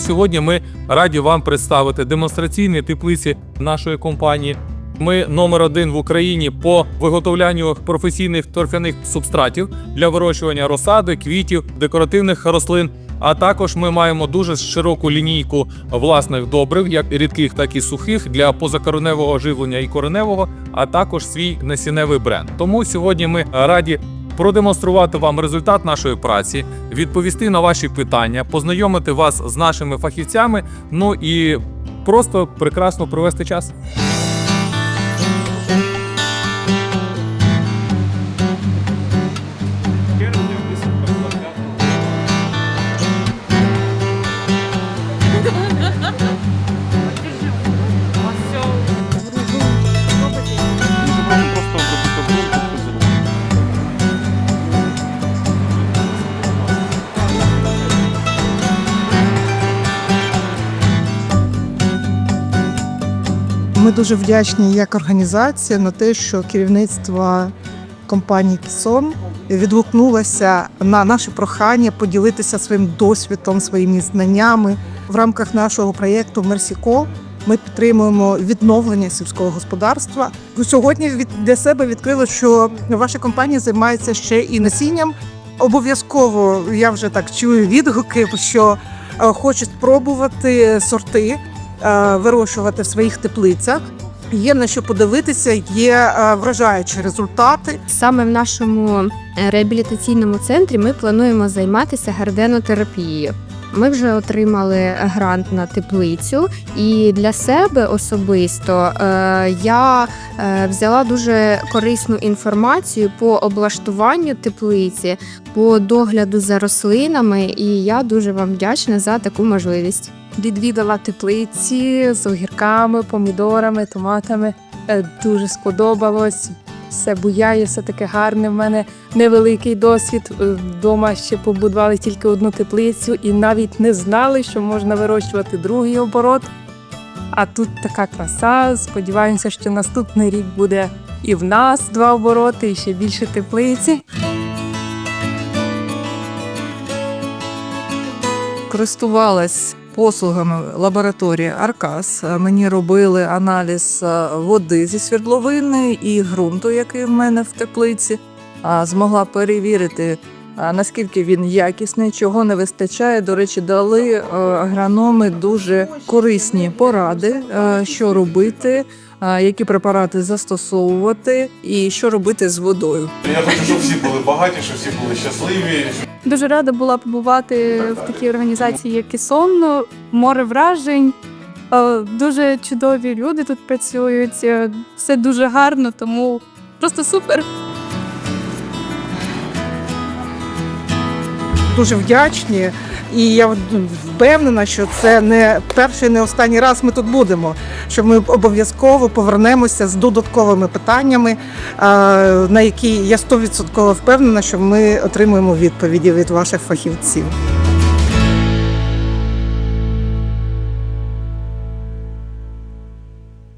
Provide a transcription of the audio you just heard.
сьогодні ми раді вам представити демонстраційні теплиці нашої компанії. Ми номер один в Україні по виготовлянню професійних торфяних субстратів для вирощування розсади, квітів, декоративних рослин. А також ми маємо дуже широку лінійку власних добрив, як рідких, так і сухих для позакореневого живлення і кореневого, а також свій насінневий бренд. Тому сьогодні ми раді продемонструвати вам результат нашої праці, відповісти на ваші питання, познайомити вас з нашими фахівцями. Ну і просто прекрасно провести час. Ми дуже вдячні як організація на те, що керівництво компанії Кісон відгукнулося на наше прохання поділитися своїм досвідом, своїми знаннями в рамках нашого проєкту Мерсіко. Ми підтримуємо відновлення сільського господарства. Сьогодні від для себе відкрили, що ваша компанія займається ще і насінням. Обов'язково я вже так чую відгуки, що е, хочуть спробувати сорти вирощувати в своїх теплицях. Є на що подивитися, є е, вражаючі результати. Саме в нашому е, реабілітаційному центрі ми плануємо займатися гарденотерапією. Ми вже отримали грант на теплицю, і для себе особисто е, я е, взяла дуже корисну інформацію по облаштуванню теплиці, по догляду за рослинами, і я дуже вам вдячна за таку можливість. Відвідала теплиці з огірками, помідорами, томатами. Е, Дуже сподобалось. Все буяє, все таке гарне. В мене невеликий досвід. Е, Вдома ще побудували тільки одну теплицю і навіть не знали, що можна вирощувати другий оборот. А тут така краса. Сподіваємося, що наступний рік буде і в нас два обороти, і ще більше теплиці. користувалась послугами лабораторії Аркас. Мені робили аналіз е, води зі свердловини і ґрунту, який в мене в теплиці. А, Змогла перевірити, а, наскільки він якісний, чого не вистачає. До речі, дали е, агрономи дуже корисні поради, е, що робити, е, які препарати застосовувати і що робити з водою. Я хочу, щоб всі були багаті, щоб всі були щасливі, Дуже рада була побувати в такій організації, як і сонно, Море вражень. Е, Дуже чудові люди тут працюють. е, Все дуже гарно, тому просто супер. Дуже вдячні, і я впевнена, що це не перший, не останній раз ми тут будемо. Що ми обов'язково повернемося з додатковими питаннями, на які я 100% впевнена, що ми отримуємо відповіді від ваших фахівців.